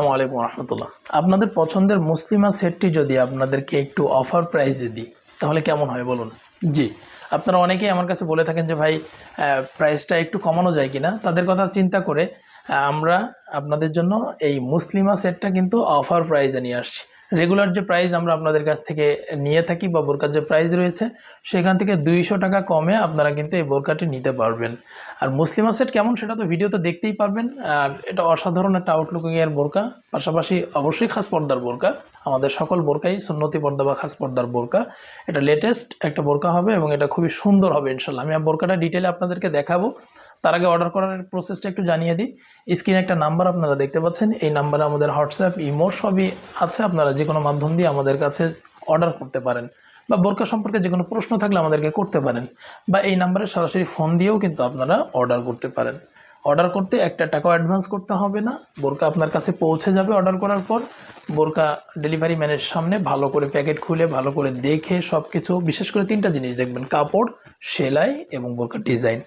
আসসালামু আলাইকুম রহমতুল্লাহ আপনাদের পছন্দের মুসলিমা সেটটি যদি আপনাদেরকে একটু অফার প্রাইসে দিই, তাহলে কেমন হয় বলুন? জি, আপনারা অনেকেই আমার কাছে বলে থাকেন যে, ভাই প্রাইসটা একটু কমানো যায় কিনা? তাদের কথা চিন্তা করে আমরা আপনাদের জন্য এই মুসলিমা সেটটা কিন্তু অফার প্রাইসে নিয়ে আসছি। রেগুলার যে প্রাইস আমরা আপনাদের কাছ থেকে নিয়ে থাকি বা বোরকার যে প্রাইস রয়েছে, সেখান থেকে দুইশো টাকা কমে আপনারা কিন্তু এই বোরকাটি নিতে পারবেন। আর মুসলিমা সেট কেমন সেটা তো ভিডিওতে দেখতেই পারবেন। আর এটা অসাধারণ একটা আউটলুকিং এর বোরকা, পাশাপাশি অবশ্যই খাস পর্দার বোরকা। আমাদের সকল বোরকাই সুন্নতি পর্দা বা খাস পর্দার বোরকা। এটা লেটেস্ট একটা বোরকা হবে এবং এটা খুবই সুন্দর হবে ইনশাল্লাহ আমি বোরকাটা ডিটেলে আপনাদেরকে দেখাবো। তার আগে অর্ডার করার প্রসেসটা একটু জানিয়ে দিই। স্ক্রিনে একটা নাম্বার আপনারা দেখতে পাচ্ছেন। এই নাম্বারে আমাদের হোয়াটসঅ্যাপ ইমো সবই আছে। আপনারা যে কোনো মাধ্যম দিয়ে আমাদের কাছে অর্ডার করতে পারেন বা বোরকা সম্পর্কে যে কোনো প্রশ্ন থাকলে আমাদেরকে করতে পারেন বা এই নাম্বারে সরাসরি ফোন দিয়েও কিন্তু আপনারা অর্ডার করতে পারেন। অর্ডার করতে একটা টাকাও অ্যাডভান্স করতে হবে না। বোরকা আপনার কাছে পৌঁছে যাবে অর্ডার করার পর। বোরকা ডেলিভারি ম্যানের সামনে ভালো করে প্যাকেট খুলে, ভালো করে দেখে সব কিছু বিশেষ করে তিনটা জিনিস দেখবেন। কাপড়, সেলাই এবং বোরকা ডিজাইন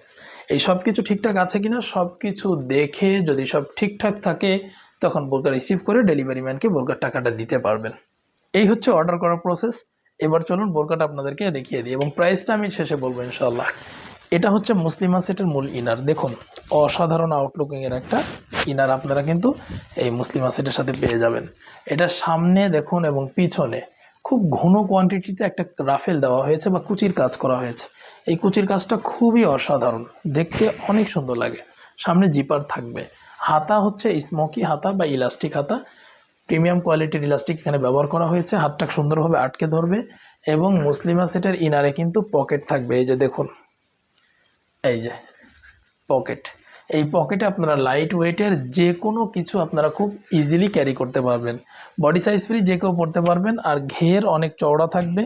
এই সব কিছু ঠিকঠাক আছে কিনা সব কিছু দেখে যদি সব ঠিকঠাক থাকে, তখন বোরকা রিসিভ করে ডেলিভারি ম্যানকে বোরকার টাকাটা দিতে পারবেন। এই হচ্ছে অর্ডার করার প্রসেস এবার চলুন বোরকাটা আপনাদেরকে দেখিয়ে দিই এবং প্রাইসটা আমি শেষে বলব ইনশাল্লাহ এটা হচ্ছে মুসলিমা সেটের মূল ইনার দেখুন, অসাধারণ আউটলুকিংয়ের একটা ইনার আপনারা কিন্তু এই মুসলিমা সেটের সাথে পেয়ে যাবেন। এটা সামনে দেখুন এবং পিছনে খুব ঘন কোয়ান্টিটিতে একটা রাফেল দেওয়া হয়েছে বা কুচির কাজ করা হয়েছে। এই কুচির কাজটা খুবই অসাধারণ। দেখতে অনেক সুন্দর লাগে। সামনে জিপার থাকবে। হাতা হচ্ছে স্মোকি হাতা বা ইলাস্টিক হাতা। প্রিমিয়াম কোয়ালিটির ইলাস্টিক এখানে ব্যবহার করা হয়েছে। হাতটা সুন্দরভাবে আটকে ধরবে এবং মুসলিমা সেটের ইনারে কিন্তু পকেট থাকবে। এই যে দেখুন। এই যে পকেট। এই পকেটে আপনারা লাইট ওয়েটের যে কোনো কিছু আপনারা খুব ইজিলি ক্যারি করতে পারবেন। বডি সাইজ ফ্রি যে কেউ পড়তে পারবেন। আর ঘের অনেক চওড়া থাকবে।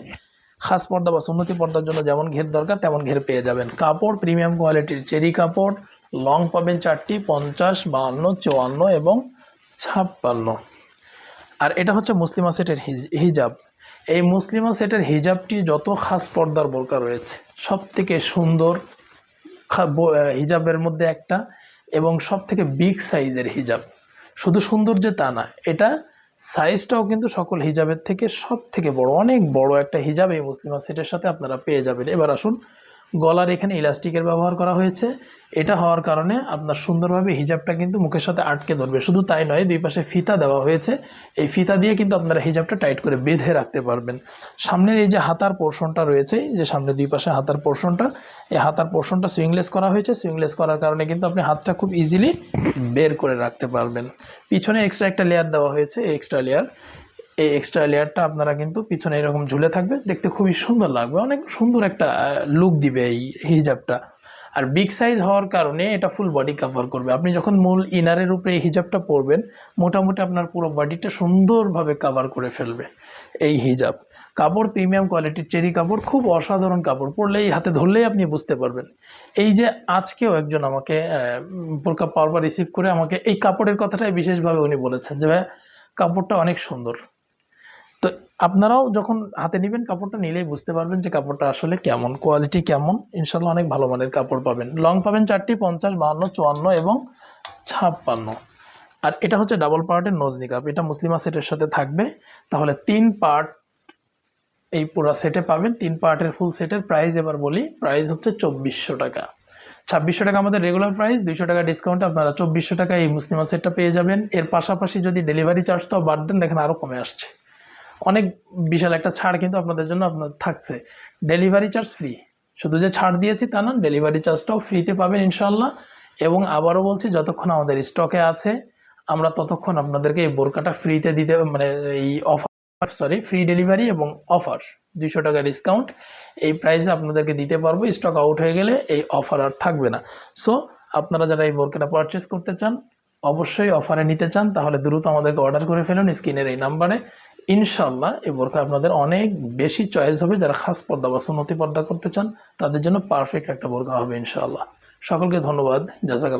খাস পর্দা বা সুন্নতি পর্দার জন্য যেমন ঘের দরকার, তেমন ঘের পেয়ে যাবেন। কাপড় প্রিমিয়াম কোয়ালিটির চেরি কাপড় লং পাবেন চারটি, পঞ্চাশ, বাহান্ন, চুয়ান্ন এবং ছাপ্পান্ন। আর এটা হচ্ছে মুসলিমা সেটের হিজ- হিজাব। এই মুসলিমা সেটের হিজাবটি যত খাস পর্দার বোরকা রয়েছে সব থেকে সুন্দর হিজাবের মধ্যে একটা এবং সব থেকে বিগ সাইজের হিজাব। শুধু সৌন্দর্যে তা না, এটা সাইজটাও কিন্তু সকল হিজাবের থেকে সব থেকে বড়, অনেক বড় একটা হিজাব এই মুসলিমা সেটের সাথে আপনারা পেয়ে যাবেন। এবার আসুন গলার এখানে ইলাস্টিকের ব্যবহার করা হয়েছে। এটা হওয়ার কারণে আপনার সুন্দরভাবে হিজাবটা কিন্তু মুখের সাথে আটকে ধরবে। শুধু তাই নয়, দুই পাশে ফিতা দেওয়া হয়েছে। এই ফিতা দিয়ে কিন্তু আপনারা হিজাবটা টাইট করে বেঁধে রাখতে পারবেন। সামনের এই যে হাতার পোর্শনটা রয়েছে যে সামনে দুই পাশে হাতার পোর্শনটা এই হাতার পোর্শনটা সুইংলেস করা হয়েছে। সুইংলেস করার কারণে কিন্তু আপনি হাতটা খুব ইজিলি বের করে রাখতে পারবেন। পিছনে এক্সট্রা একটা লেয়ার দেওয়া হয়েছে এক্সট্রা লেয়ার এই এক্সট্রা লেয়ারটা আপনারা কিন্তু পিছনে এরকম ঝুলে থাকবে, দেখতে খুবই সুন্দর লাগবে। অনেক সুন্দর একটা লুক দিবে এই হিজাবটা আর বিগ সাইজ হওয়ার কারণে এটা ফুল বডি কাভার করবে। আপনি যখন মূল ইনারের উপরে এই হিজাবটা পরবেন, মোটামুটি আপনার পুরো বডিটা সুন্দরভাবে কাভার করে ফেলবে এই হিজাব কাপড় প্রিমিয়াম কোয়ালিটির চেরি কাপড়, খুব অসাধারণ কাপড়। পরলেই হাতে ধরলেই আপনি বুঝতে পারবেন। এই যে আজকেও একজন আমাকে বোরকা পাওয়ার রিসিভ করে আমাকে এই কাপড়ের কথাটাই বিশেষভাবে উনি বলেছেন যে ভাই কাপড়টা অনেক সুন্দর। তো আপনারাও যখন হাতে নেবেন কাপড়টা, নিলেই বুঝতে পারবেন যে কাপড়টা আসলে কেমন কোয়ালিটি কেমন। ইনশাল্লাহ অনেক ভালো মানের কাপড় পাবেন। লং পাবেন চারটি, পঞ্চাশ, বাহান্ন, চুয়ান্ন এবং ছাপ্পান্ন। আর এটা হচ্ছে ডাবল পার্টের নজনি কাপ এটা মুসলিমা সেটের সাথে থাকবে। তাহলে তিন পার্ট এই পুরো সেটে পাবেন। তিন পার্টের ফুল সেটের প্রাইস এবার বলি। প্রাইস হচ্ছে চব্বিশশো টাকা। ছাব্বিশশো টাকা আমাদের রেগুলার প্রাইস দুইশো টাকা ডিসকাউন্টে আপনারা চব্বিশশো টাকা এই মুসলিমা সেটটা পেয়ে যাবেন। এর পাশাপাশি যদি ডেলিভারি চার্জটাও বাদ দেন, দেখেন আরও কমে আসছে। অনেক বিশাল একটা ছাড় কিন্তু আপনাদের জন্য আপনার থাকছে। ডেলিভারি চার্জ ফ্রি শুধু যে ছাড় দিয়েছি তা না ডেলিভারি চার্জটাও ফ্রিতে পাবেন ইনশাল্লাহ এবং আবারও বলছি, যতক্ষণ আমাদের স্টকে আছে, আমরা ততক্ষণ আপনাদেরকে এই বোরকাটা ফ্রিতে দিতে মানে এই অফার সরি ফ্রি ডেলিভারি এবং অফার দুইশো টাকা ডিসকাউন্ট এই প্রাইসে আপনাদেরকে দিতে পারব। স্টক আউট হয়ে গেলে এই অফার আর থাকবে না। সো আপনারা যারা এই বোরকাটা পারচেস করতে চান, অবশ্যই অফারে নিতে চান, তাহলে দ্রুত আমাদেরকে অর্ডার করে ফেলুন। স্ক্রিনের এই নাম্বারে ইনশাল্লাহ এ বোরকা আপনাদের অনেক বেশি চয়েস হবে যারা খাস পর্দা বা সুনতি পর্দা করতে চান, তাদের জন্য পারফেক্ট একটা বোরকা হবে ইনশাল্লাহ সকলকে ধন্যবাদ। জাজাকাল্লাহ।